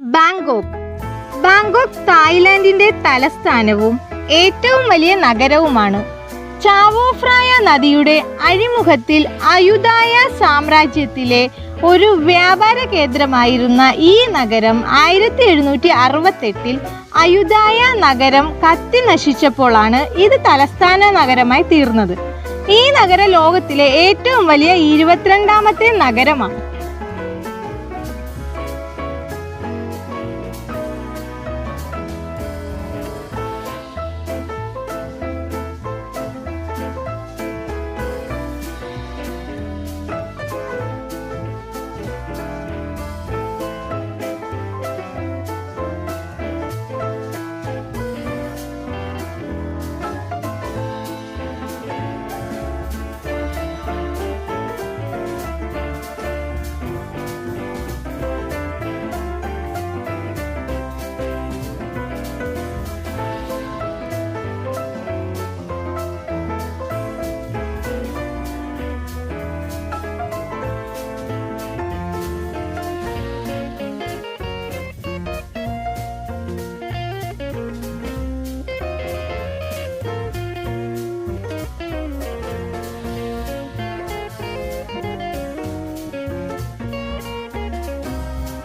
Bangkok. Bangkok തായ്ലാന്റിന്റെ തലസ്ഥാനവും ഏറ്റവും വലിയ നഗരവുമാണ്. ചാവോഫ്രായ നദിയുടെ അഴിമുഖത്തിൽ അയുതായ സാമ്രാജ്യത്തിലെ ഒരു വ്യാപാര കേന്ദ്രമായിരുന്ന ഈ നഗരം ആയിരത്തി എഴുന്നൂറ്റി അറുപത്തെട്ടിൽ അയുതായ നഗരം കത്തി നശിച്ചപ്പോഴാണ് ഇത് തലസ്ഥാന നഗരമായി തീർന്നത്. ഈ നഗരം ലോകത്തിലെ ഏറ്റവും വലിയ ഇരുപത്തിരണ്ടാമത്തെ നഗരമാണ്.